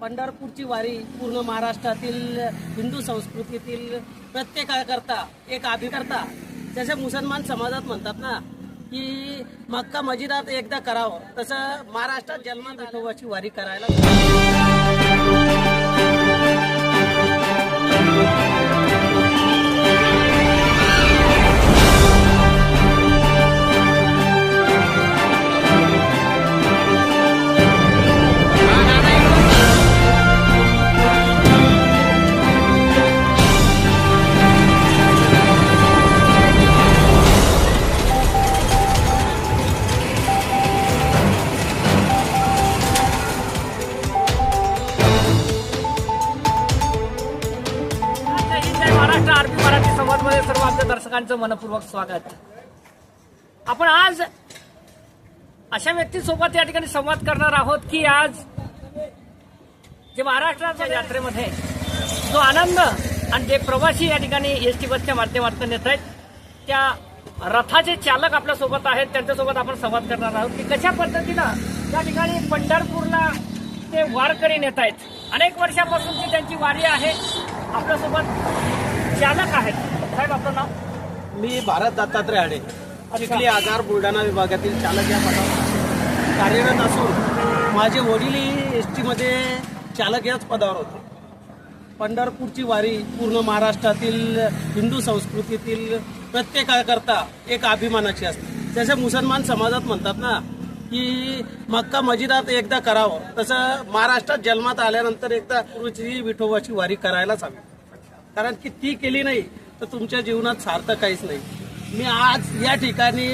पंढरपूरची वारी पूर्ण महाराष्ट्रातील हिंदू संस्कृतीतील प्रत्येकाकरता एक अभिकर्ता जसे मुसलमान समाजात म्हणतात ना की मक्का मजिदात एकदा करावं तसं महाराष्ट्रात जन्मात विठोबाची वारी करायला आरबी मराठी संवादमध्ये सर्व आपल्या दर्शकांचं मनपूर्वक स्वागत. आपण आज अशा व्यक्तीसोबत या ठिकाणी संवाद करणार आहोत की आज जे महाराष्ट्राच्या यात्रेमध्ये जो आनंद आणि जे प्रवासी या ठिकाणी एस टी बसच्या माध्यमातून येत आहेत त्या रथाचे चालक आपल्यासोबत आहेत त्यांच्यासोबत आपण संवाद करणार आहोत की कशा पद्धतीनं त्या ठिकाणी पंढरपूरला ते वारकरी नेत आहेत. अनेक वर्षापासूनची त्यांची वारी आहे आपल्यासोबत चालक आहेत. साहेब आपलं नाव? मी भारत दत्तात्रय आडे. चिखली आगार बुलढाणा विभागातील चालक या पदावर कार्यरत असून माझे वडीलही एस टीमध्ये चालक याच पदावर होते. पंढरपूरची वारी पूर्ण महाराष्ट्रातील हिंदू संस्कृतीतील प्रत्येकाकरता एक अभिमानाची असते. जसे मुसलमान समाजात म्हणतात ना की मक्का मजिदात एकदा करावं तसं महाराष्ट्रात जन्मात आल्यानंतर एकदा गुरुची विठोबाची वारी करायलाच हवी. कारण की ती केली नाही तर तुमच्या जीवनात सार्थक काहीच नाही. मी आज या ठिकाणी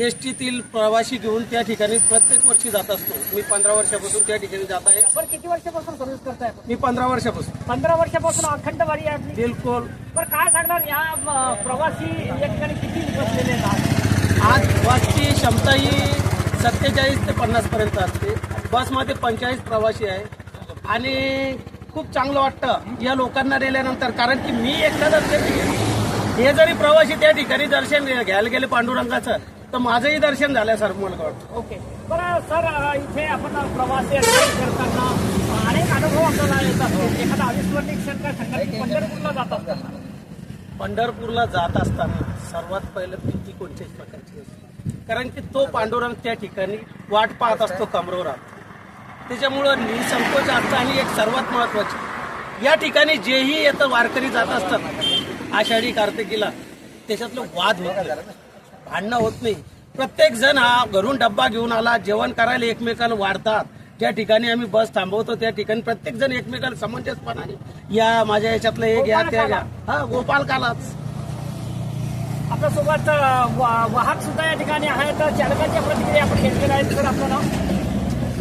एस टीतील प्रवासी घेऊन त्या ठिकाणी प्रत्येक वर्षी जात असतो. मी पंधरा वर्षापासून त्या ठिकाणी जात आहे. बरं किती वर्षापासून सर्व्हिस करताय मी पंधरा वर्षापासून. पंधरा वर्षापासून अखंड वारी आहे आपली? बिलकुल. बरं काय सांगणार या अं, प्रवासी या ठिकाणी किती बसलेले आहेत? आज? बसची क्षमता ही सत्तेचाळीस ते पन्नास पर्यंत असते. बसमध्ये पंचेचाळीस प्रवासी आहे. आणि खूप चांगलं वाटतं या लोकांना नेल्यानंतर कारण की मी एकटा दर्शन. हे जरी प्रवासी त्या ठिकाणी दर्शन घ्यायला गेले पांडुरंगाचं तर माझंही दर्शन झाल्यासारखं मला वाटतं? ओके बरं सर इथे आपण प्रवासी करताना अनेक अनुभव आपल्याला येत असतात. एखादा अविस्मरणीय क्षण काय सांगा पंढरपूरला जात असताना? पंढरपूरला जात असताना सर्वात पहिलं भीती कोणत्याच प्रकारची असते कारण की तो पांडुरंग त्या ठिकाणी वाट पाहत असतो कमरोरात. त्याच्यामुळं निसंकोच असतं आणि एक सर्वात महत्वाची. या ठिकाणी जेही येतं वारकरी जात असतात आषाढी कार्तिकीला त्याच्यातलं वाद होत नाही. भांडणं होत नाही. प्रत्येक जण हा घरून डब्बा घेऊन आला जेवण करायला एकमेकाला वाढतात. त्या ठिकाणी आम्ही बस थांबवतो त्या ठिकाणी प्रत्येक जण एकमेकाला समंजसपणाने या माझ्या याच्यातलं हे घ्या त्या घ्या हा गोपाल कालाच. आपल्यासोबत वा- वाहक सुद्धा या ठिकाणी आहेत. चालकाच्या प्रतिक्रिया आपण घेतलेल्या आहेत. सर आपलं नाव?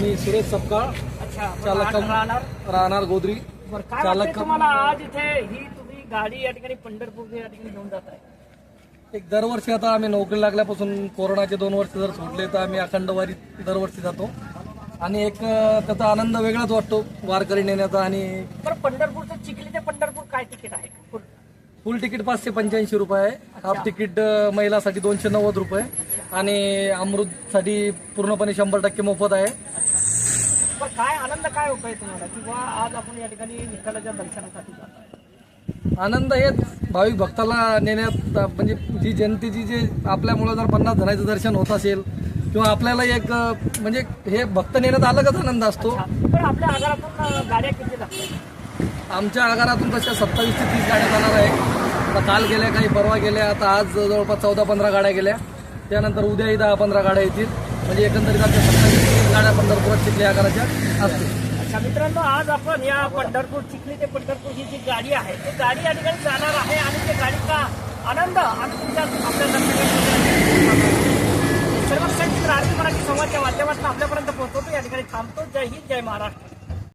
मी सुरेश सपकाळ अच्छा चालक राहणार- राहणार? राहणार गोदरी बरं काय चालक- तुम्हाला आज इथे ही तुम्ही गाडी या ठिकाणी पंढरपूर या ठिकाणी घेऊन जात आहे? एक दरवर्षी आता आम्ही नोकरी लागल्यापासून कोरोनाचे दोन वर्ष जर सोडले तर आम्ही अखंडवारी दरवर्षी जातो. आणि एक अं, त्याचा आनंद वेगळाच वाटतो वारकरी नेण्याचा आणि पंढरपूरचं चिखली ते पंढरपूर काय तिकीट आहे? फुल- फुल तिकीट पाचशे पंच्याऐंशी रुपये आहे. हाफ तिकीट अं, महिलासाठी दोनशे नव्वद रुपये आणि अमृतसाठी पूर्णपणे शंभर टक्के मोफत आहे. काय आनंद काय होत आहे तुम्हाला? किंवा आज आपण या ठिकाणी दर्शनासाठी जात आनंद हेच. भाविक भक्ताला नेण्यात म्हणजे जी जनतेची जे आपल्यामुळं जर पन्नास जणांचं दर्शन होत असेल किंवा आपल्याला एक म्हणजे हे भक्त नेण्यात अलगच आनंद असतो. पण आपल्या आगारातून गाड्या किती लागतात? आमच्या आगारातून तशा सत्तावीस ते तीस गाड्या जाणार आहे आता काल गेल्या काही परवा गेल्या आता आज जवळपास चौदा पंधरा गाड्या गेल्या. त्यानंतर उद्याही दहा पंधरा गाड्या येतील. म्हणजे एकंदरीत आमच्या सत्तावीस गाड्या पंढरपुरात चिखली करायच्या असते अच्छा मित्रांनो आज आपण या पंढरपूर चिखली ते पंढरपूर ही जी गाडी आहे ती गाडी या ठिकाणी जाणार आहे आणि त्या गाडीचा आनंद आणि तुमच्या आपल्या सर्व क्षण आरती मराठी संवादच्या माध्यमातून आपल्यापर्यंत पोहोचवतो. या ठिकाणी थांबतो. जय हिंद जय महाराष्ट्र.